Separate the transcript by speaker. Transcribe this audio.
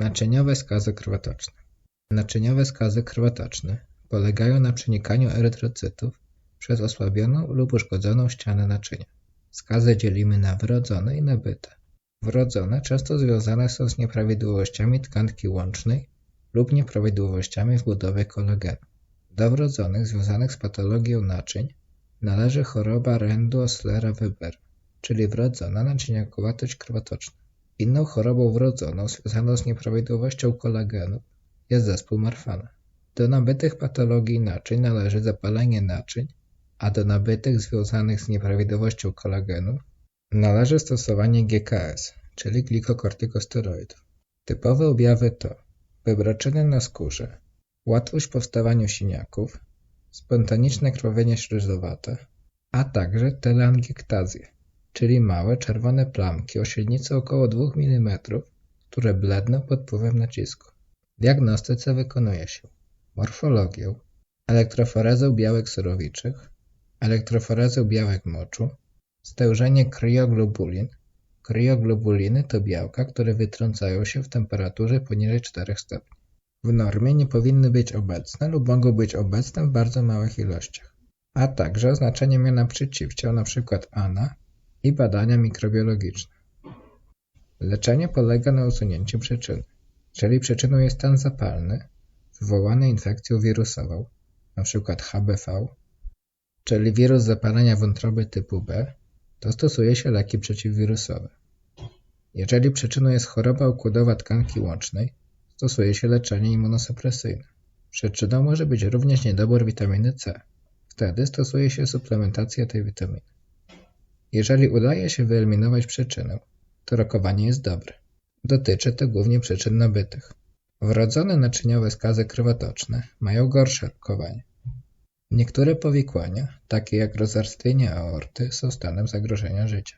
Speaker 1: Naczyniowe skazy krwotoczne Naczyniowe skazy krwotoczne polegają na przenikaniu erytrocytów przez osłabioną lub uszkodzoną ścianę naczynia. Skazy dzielimy na wrodzone i nabyte. Wrodzone często związane są z nieprawidłowościami tkanki łącznej lub nieprawidłowościami w budowie kolagenu. Do wrodzonych związanych z patologią naczyń należy choroba Rendu-Oslera-Webera, czyli wrodzona naczyniakowatość krwotoczna. Inną chorobą wrodzoną związaną z nieprawidłowością kolagenu jest zespół Marfana. Do nabytych patologii naczyń należy zapalenie naczyń, a do nabytych związanych z nieprawidłowością kolagenu należy stosowanie GKS, czyli glikokortykosteroidów. Typowe objawy to wybroczyny na skórze, łatwość w powstawaniu siniaków, spontaniczne krwawienie śluzowate, a także telangiectazję, czyli małe czerwone plamki o średnicy około 2 mm, które bledną pod wpływem nacisku. Diagnostyce wykonuje się morfologię, elektroforezę białek surowiczych, elektroforezę białek moczu, stężenie kryoglobulin. Kryoglobuliny to białka, które wytrącają się w temperaturze poniżej 4 stopni. W normie nie powinny być obecne lub mogą być obecne w bardzo małych ilościach, a także oznaczenie miana przeciwciał np. ANA i badania mikrobiologiczne. Leczenie polega na usunięciu przyczyny. Jeżeli przyczyną jest stan zapalny wywołany infekcją wirusową, np. HBV, czyli wirus zapalenia wątroby typu B, to stosuje się leki przeciwwirusowe. Jeżeli przyczyną jest choroba układowa tkanki łącznej, stosuje się leczenie immunosupresyjne. Przyczyną może być również niedobór witaminy C. Wtedy stosuje się suplementację tej witaminy. Jeżeli udaje się wyeliminować przyczynę, to rokowanie jest dobre. Dotyczy to głównie przyczyn nabytych. Wrodzone naczyniowe skazy krwotoczne mają gorsze rokowanie. Niektóre powikłania, takie jak rozwarstwienie aorty, są stanem zagrożenia życia.